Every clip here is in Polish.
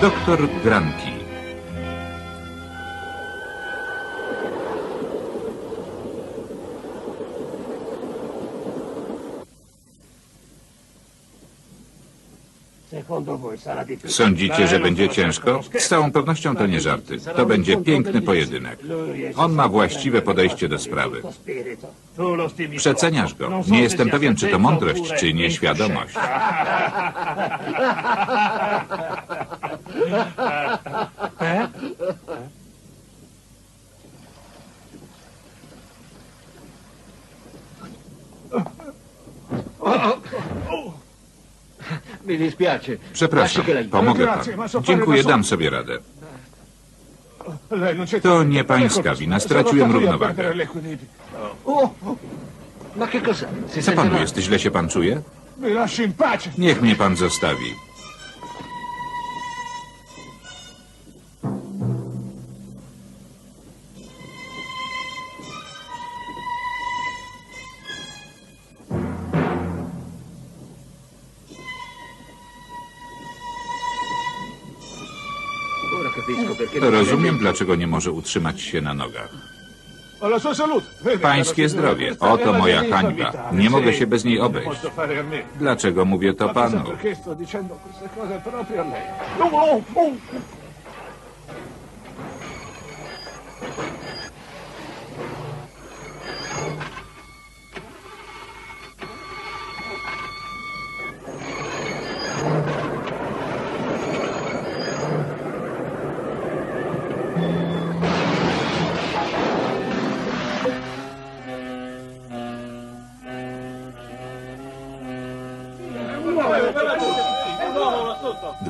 Doktor Granki. Sądzicie, że będzie ciężko? Z całą pewnością to nie żarty. To będzie piękny pojedynek. On ma właściwe podejście do sprawy. Przeceniasz go. Nie jestem pewien, czy to mądrość, czy nieświadomość. Mi dispiace. Przepraszam, pomogę panu. Dziękuję, dam sobie radę. To nie pańska wina, straciłem równowagę. Co panu jest? Źle się pan czuje? Niech mnie pan zostawi. Dlaczego nie może utrzymać się na nogach. Pańskie zdrowie. Oto moja hańba. Nie mogę się bez niej obejść. Dlaczego mówię to panu?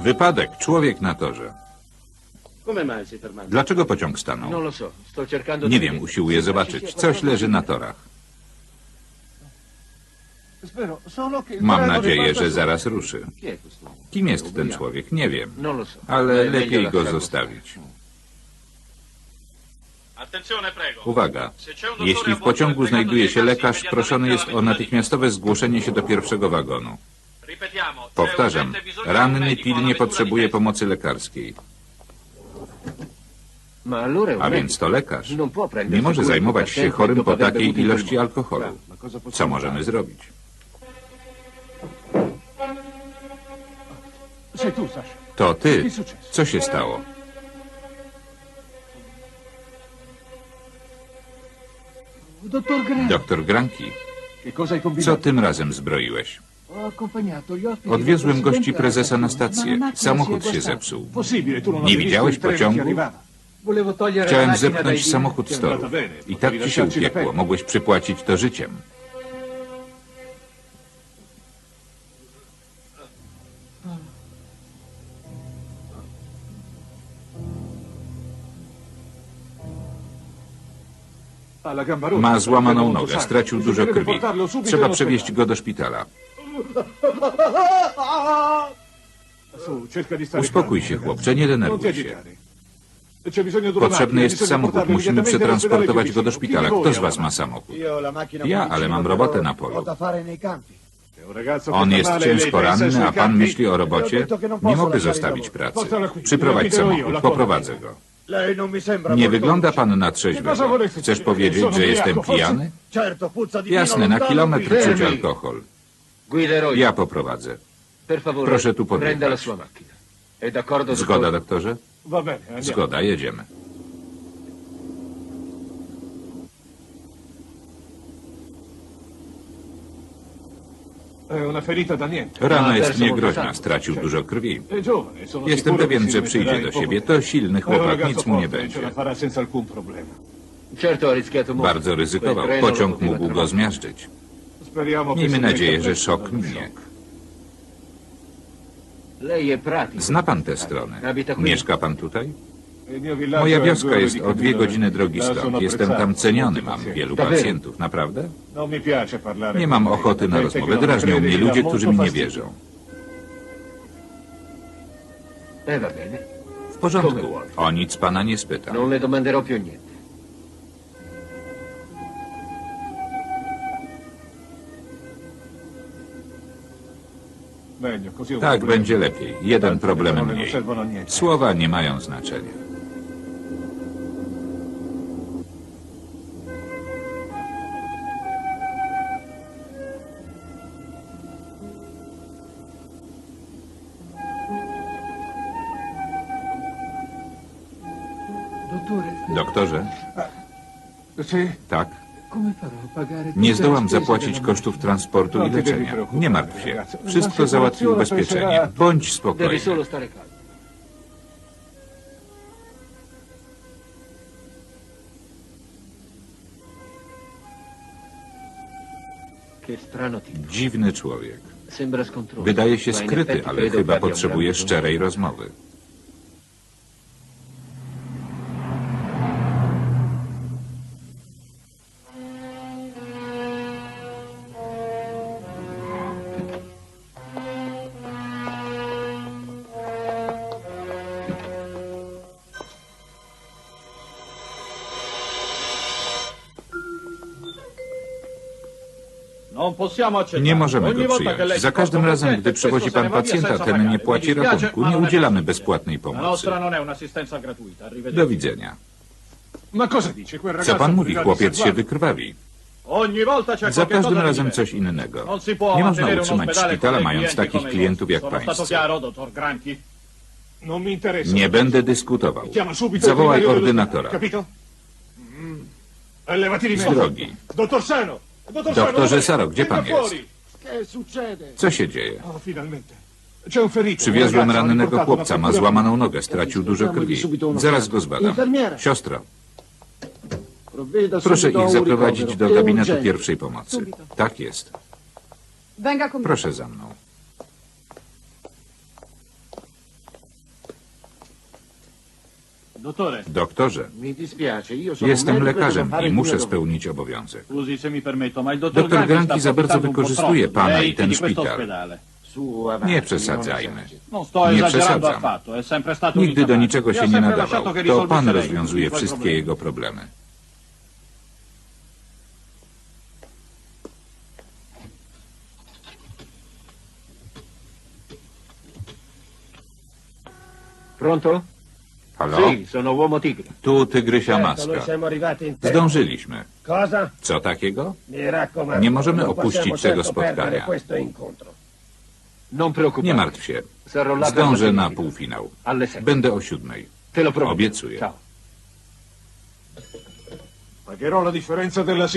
Wypadek. Człowiek na torze. Dlaczego pociąg stanął? Nie wiem, usiłuję zobaczyć. Coś leży na torach. Mam nadzieję, że zaraz ruszy. Kim jest ten człowiek? Nie wiem. Ale lepiej go zostawić. Uwaga. Jeśli w pociągu znajduje się lekarz, proszony jest o natychmiastowe zgłoszenie się do pierwszego wagonu. Powtarzam, ranny pilnie potrzebuje pomocy lekarskiej. A więc to lekarz. Nie może zajmować się chorym po takiej ilości alkoholu. Co możemy zrobić? To ty. Co się stało? Doktor Granki, co tym razem zbroiłeś? Del gości prezesa na stację. Samochód się zepsuł. Nie widziałeś pociągu? Chciałem zepchnąć samochód z toru. I tak ci się upiekło. Mogłeś przypłacić to życiem. Ma złamaną nogę, stracił dużo krwi. Trzeba przewieźć go do szpitala. Uspokój się, chłopcze, nie denerwuj się. una Potrzebny jest samochód. Musimy przetransportować go do szpitala. Kto z was ma samochód? Ja, ale mam robotę na polu. On jest ciężko ranny, a pan myśli o robocie? Nie mogę zostawić pracy. Przyprowadź samochód, poprowadzę go. Nie wygląda pan na trzeźwego. Chcesz powiedzieć, że jestem pijany? Jasne, na kilometr czuć alkohol. Ja poprowadzę. Per favore, Proszę tu prenda la sua macchina. È d'accordo, Zgoda, doktorze? Va bene, andiamo. Zgoda, jedziemy. È una ferita da niente. Rana jest niegroźna, stracił dużo krwi. È giovane, sono Jestem sicuro pewien, che si że przyjdzie do siebie. To silny È un chłopak, ragazzo nic mu nie forte, ce la będzie. farà senza alcun problema. Certo, ha rischiato molto. Bardzo ryzykował. Pociąg mógł go zmiażdżyć. Miejmy nadzieję, że szok minie. Zna pan tę stronę. Qui. Mieszka pan tutaj? Moja wioska jest o dwie godziny drogi stąd. Jestem tam ceniony, mam wielu pacjentów. Naprawdę? Parlare Nie mam ochoty na rozmowę. Drażnią mnie ludzie, którzy mi nie wierzą. W porządku. O nic pana nie spytam. Tak będzie lepiej. Jeden Tante problem non mniej. niente. Słowa nie mają znaczenia. Doktorze, tak. Nie zdołam zapłacić kosztów transportu i leczenia. Nie martw się. Wszystko załatwi ubezpieczenie. Bądź spokojny. Dziwny człowiek. Wydaje się skryty, ale chyba potrzebuje szczerej rozmowy. Nie możemy Ogni go che przyjąć. Za ci każdym razem, gdy przywozi pan pacjenta, ten nie płaci rachunku. Nie udzielamy bezpłatnej pomocy. Do widzenia. Co pan mówi? Chłopiec się wykrwawi. Za każdym razem coś innego. Nie można utrzymać szpitala, mając takich klientów jak mi interessa. Nie będę dyskutował. Zawołaj ordynatora. Mm. Z drogi. Dottor Sano! Doktorze? Saro, gdzie pan jest? Co się dzieje? Oh. Przywiozłem rannego chłopca, ma złamaną nogę, stracił dużo krwi. Zaraz go zbadam. Siostro, proszę ich zaprowadzić do gabinetu pierwszej pomocy. Tak jest. Proszę za mną. Dottore, Doktorze, Mi dispiace, io sono jestem lekarzem i muszę spełnić obowiązek. scusi se mi permetto, ma il dottor, Dottor Granchi Granchi sta za bardzo approfittando un po' wykorzystuje troppo pana lei i ten di questo szpital. ospedale. Nie przesadzajmy. esageri. Non sto Nie esagerando przesadzam. affatto, è sempre stato un Nigdy do niczego się nie nadawał. To pan rozwiązuje wszystkie jego problemy. Pronto? Halo? Sì, sono uomo tigre. Tu tygrysia maska. noi siamo arrivati in tempo. Zdążyliśmy. Cosa? Co takiego? Nie możemy opuścić tego spotkania. Nie martw się. Zdążę na półfinał. Będę o siódmej. Obiecuję.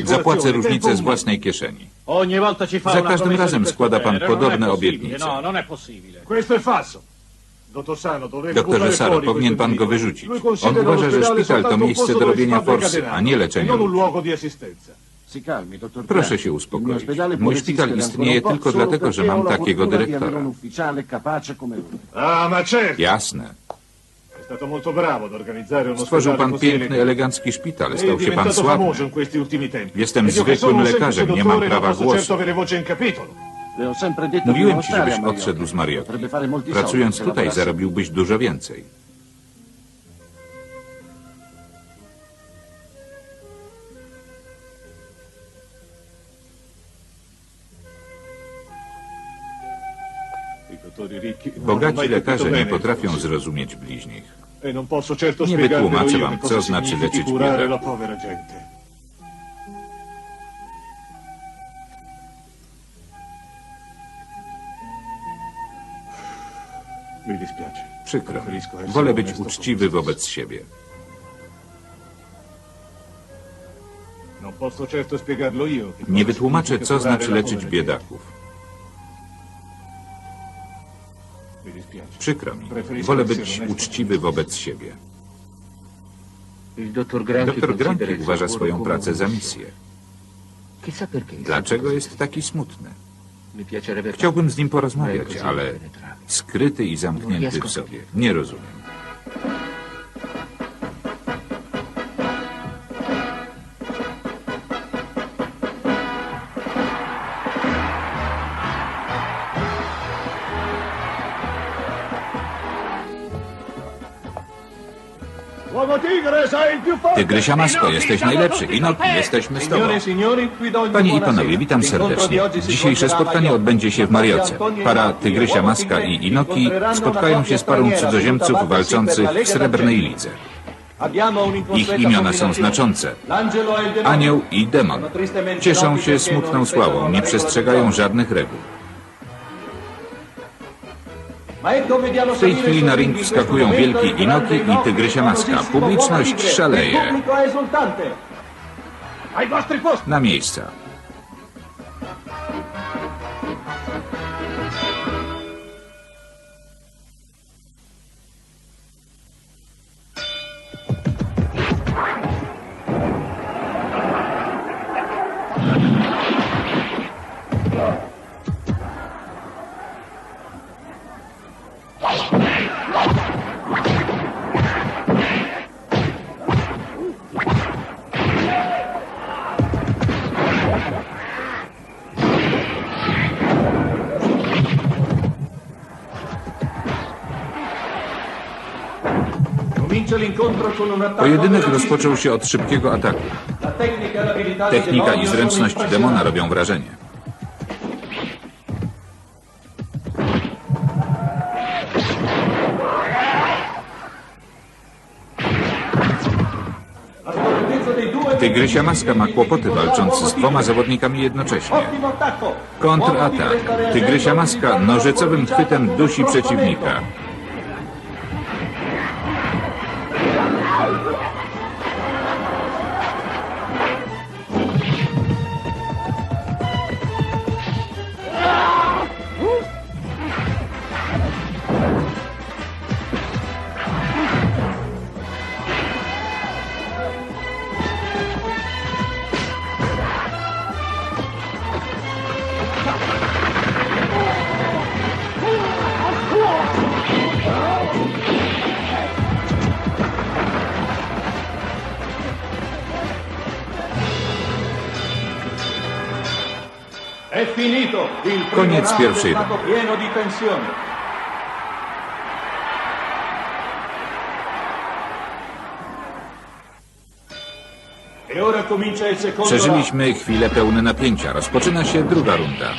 Zapłacę różnicę z własnej kieszeni. Za każdym razem składa pan genere, non è podobne obietnice. Doktorze buttare Saro, powinien pan go wyrzucić. On uważa, że szpital to miejsce do robienia forsy, a nie leczenia ludzi. Proszę się uspokoić. Mój szpital istnieje tylko dlatego, że mam takiego dyrektora. Jasne. Stworzył pan piękny, elegancki szpital. È Stał się pan sławny. Jestem zwykłym lekarzem, nie mam prawa głosu. Mówiłem ci, żebyś odszedł z molti Pracując tutaj zarobiłbyś dużo więcej. Bogaci lekarze nie potrafią zrozumieć bliźnich. E Nie wytłumaczę wam, co znaczy leczyć curare Przykro Wolę być uczciwy wobec siebie. Cosa Nie wytłumaczę, co znaczy leczyć biedaków. Przykro mi. Wolę być uczciwy wobec siebie. Doktor suo uważa swoją pracę za misję. Dlaczego jest taki smutny? Chciałbym z nim porozmawiać, ale skryty i zamknięty w sobie. Nie rozumiem. Tygrysia Masko, jesteś najlepszy. Inoki, jesteśmy z tobą. Panie i panowie, witam serdecznie. Dzisiejsze spotkanie odbędzie się w Marioce. Para Tygrysia Maska i Inoki spotkają się z parą cudzoziemców walczących w Srebrnej Lidze. Ich imiona są znaczące. Anioł i demon. Cieszą się smutną sławą, nie przestrzegają żadnych reguł. W tej chwili na ring wskakują wielki Inoki i Tygrysia Maska. Publiczność szaleje. Na miejsca. Pojedynek rozpoczął się od szybkiego ataku. Technika i zręczność demona robią wrażenie. Tygrysia Maska ma kłopoty walcząc z dwoma zawodnikami jednocześnie. Kontratak. Tygrysia Maska nożycowym chwytem dusi przeciwnika. Il secondo round. Przeżyliśmy chwile pełne napięcia. Rozpoczyna się druga runda.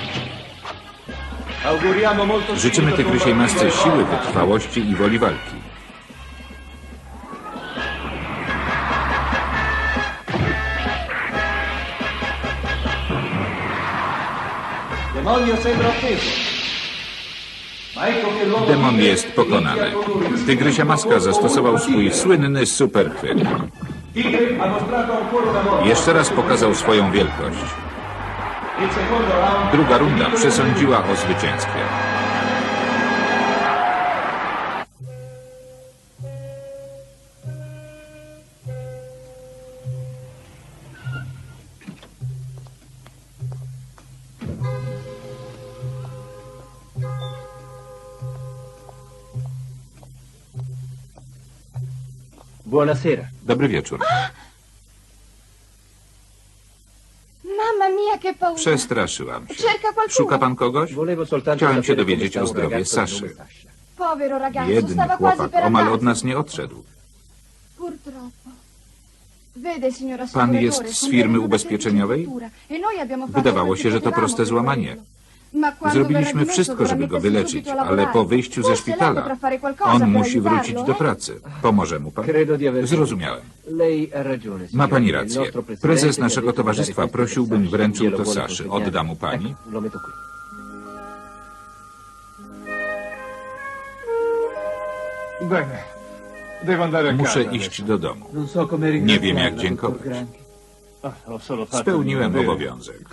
Życzymy spirito Tygrysiej Masce siły, wytrwałości i woli walki. Demon tigre jest pokonany. Tygrysia Maska zastosował swój słynny superchwyt. Jeszcze raz pokazał swoją wielkość. Druga runda przesądziła o zwycięstwie. Buonasera. Dobry wieczór. Mamma mia, che paura. Przestraszyłam się. Cerca qualcuno. Szuka pan kogoś? Volevo soltanto Chciałem się sapere come dowiedzieć sta o un zdrowiu ragazzo di Saszy. Sasha. Povero ragazzo, Biedny stava quasi chłopak per omal od nas nie odszedł. Purtroppo. Vede, signora Pan jest z firmy ubezpieczeniowej? fatto Wydawało się, że to proste złamanie. Zrobiliśmy wszystko, żeby go wyleczyć, ale po wyjściu ze szpitala on musi wrócić do pracy. Pomoże mu pan? Zrozumiałem. Ma pani rację. Prezes naszego towarzystwa prosiłbym wręczył to Saszy. Odda mu pani? Muszę iść do domu. Nie wiem jak dziękować. Spełniłem obowiązek.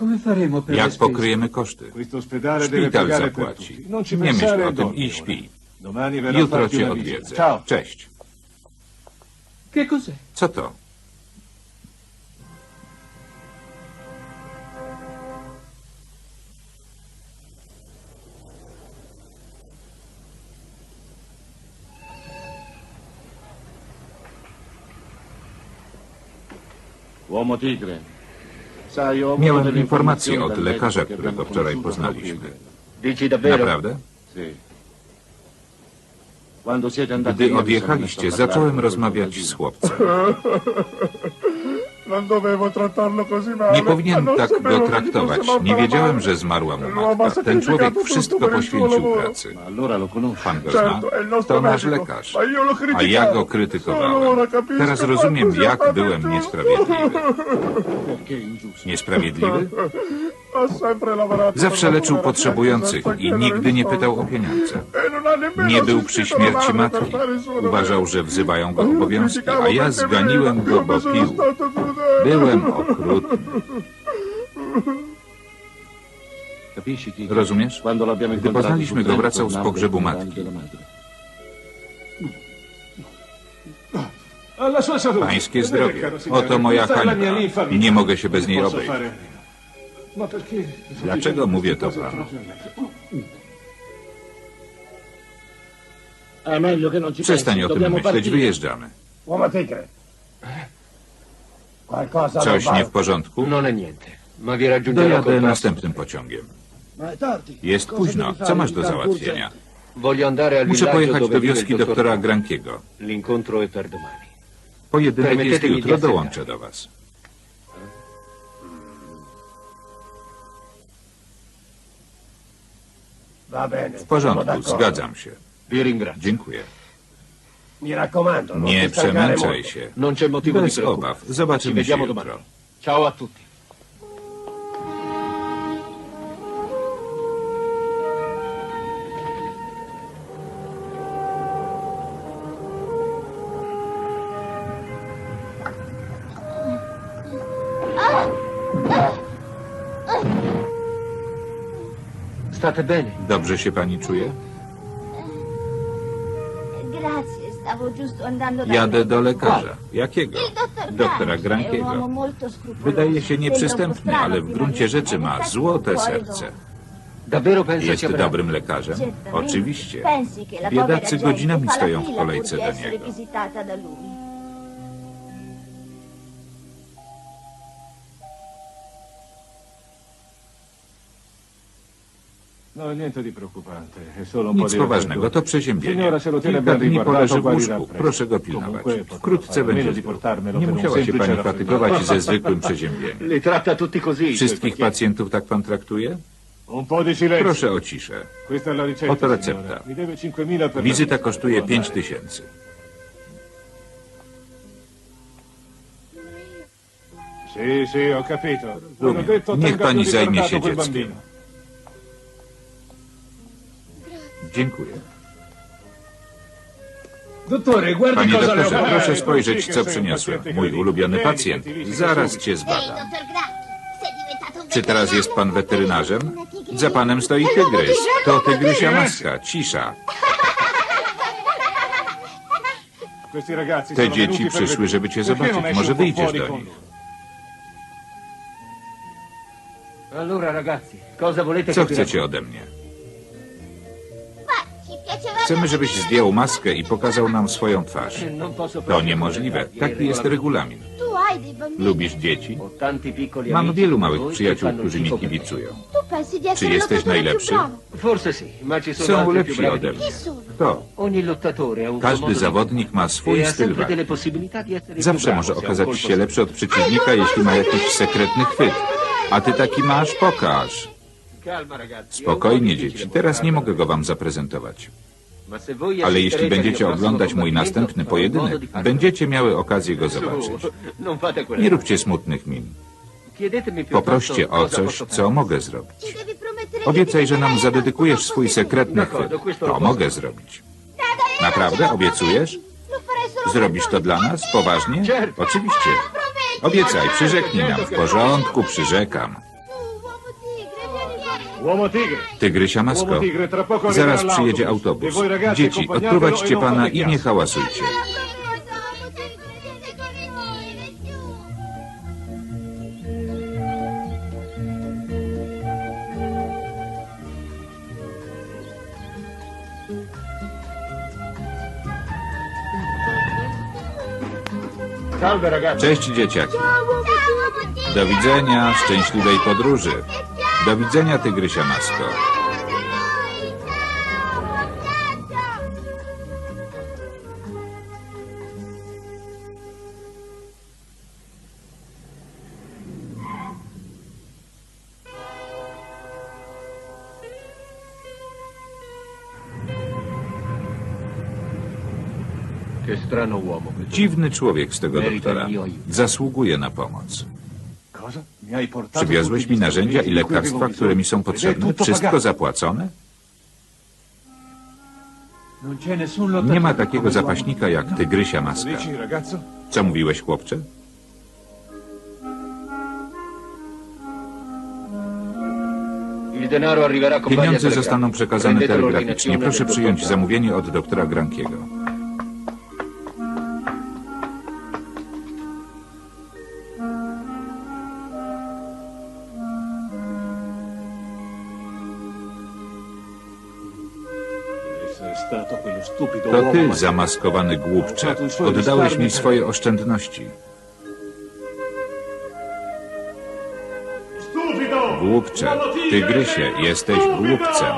Jak pokryjemy koszty? Szpital zapłaci. Nie myśl o tym i śpi. Jutro cię odwiedzę. Ciao. Cześć. Co to? Miałem informazioni od lekarza, którego wczoraj poznaliśmy. Naprawdę? Gdy odjechaliście, zacząłem rozmawiać z chłopcem. Nie powinien Non tak go traktować. Nie wiedziałem, że zmarła mu matka. Ten człowiek wszystko poświęcił pracy. Pan go zna? To nasz lekarz. A ja go krytykowałem. Teraz rozumiem, jak byłem niesprawiedliwy. Niesprawiedliwy? Zawsze leczył potrzebujących i nigdy nie pytał o pieniądze. E Nie był przy śmierci matki. Uważał, że wzywają go obowiązki, a ja zganiłem go, bo pił. Byłem okrutny. Rozumiesz? Gdy poznaliśmy go, wracał z pogrzebu matki. Pańskie zdrowie. Oto moja hańba. Nie mogę się bez niej obejść. Dlaczego mówię to panu? Przestań o tym myśleć, wyjeżdżamy. Qualcosa Coś nie w porządku? Col Dojadę następnym pociągiem. Jest późno. Co masz do załatwienia? Muszę pojechać do wioski doktora. Grankiego. Pojedynek jest jutro, dołączę do was. W porządku, zgadzam się. Dziękuję. Nie przemęczaj się. Non c'è motivo di Bez obaw. Zobaczymy się vediamo jutro. domani. Ciao a tutti. State bene? Dobrze się pani czuje? Jadę do lekarza. Jakiego? Doktora Grankiego. Wydaje się nieprzystępny, ale w gruncie rzeczy ma złote serce. Jest dobrym lekarzem? Oczywiście. Biedacy godzinami stoją w kolejce do niego. Nic di poważnego, to przeziębienie. Signora se lo tiene Kilka dni poleży w łóżku. Proszę go pilnować. Wkrótce będzie zdrów. Nie musiała się pani fatygować ze zwykłym przeziębieniem. Wszystkich pacjentów tak pan traktuje? Proszę o ciszę. Oto recepta. Mi deve 5.000 per Wizyta kosztuje Buona. 5 tysięcy. Sì, sì, ho capito. Rozumiem. Niech pani zajmie się dzieckiem. Dziękuję. Panie doktorze, proszę spojrzeć, co przyniosłem. Mój ulubiony pacjent. Zaraz cię zbadam. Czy teraz jest pan weterynarzem? Za panem stoi tygrys. To tygrysia maska. Cisza. Te dzieci przyszły, żeby cię zobaczyć. Może wyjdziesz do nich. Co chcecie ode mnie? Chcemy, żebyś zdjął maskę i pokazał nam swoją twarz. To niemożliwe. Taki jest regulamin. Lubisz dzieci? Mam wielu małych przyjaciół, którzy mi kibicują. Czy jesteś najlepszy? Są lepsi ode mnie. Kto? Każdy zawodnik ma swój styl walki. Zawsze może okazać się lepszy od przeciwnika, jeśli ma jakiś sekretny chwyt. A ty taki masz? Pokaż. Spokojnie, dzieci. Teraz nie mogę go wam zaprezentować. Ale jeśli będziecie oglądać mój następny pojedynek, będziecie miały okazję go zobaczyć. Fate quelle Nie róbcie smutnych min. Poproście o coś, co mogę zrobić. Obiecaj, że nam zadedykujesz swój sekretny D'accordo, chwyt. To mogę zrobić. Naprawdę? Obiecujesz? Zrobisz to dla nas? Poważnie? Oczywiście. Obiecaj, przyrzeknij nam. W porządku, przyrzekam. Tygrysia masko. Zaraz przyjedzie autobus. Dzieci, odprowadźcie pana i nie hałasujcie. Cześć dzieciaki. Do widzenia, szczęśliwej podróży. Do widzenia, Tygrysia Masko. Dziwny człowiek z tego doktora. Zasługuje na pomoc. Przywiozłeś mi narzędzia i lekarstwa, które mi są potrzebne. Wszystko zapłacone? Nie ma takiego zapaśnika jak tygrysia maska. Co mówiłeś, chłopcze? Pieniądze zostaną przekazane telegraficznie. Proszę przyjąć zamówienie od doktora Grankiego. To ty, ma- zamaskowany głupcze, oddałeś mi swoje oszczędności. Głupcze, tygrysie, jesteś głupcem.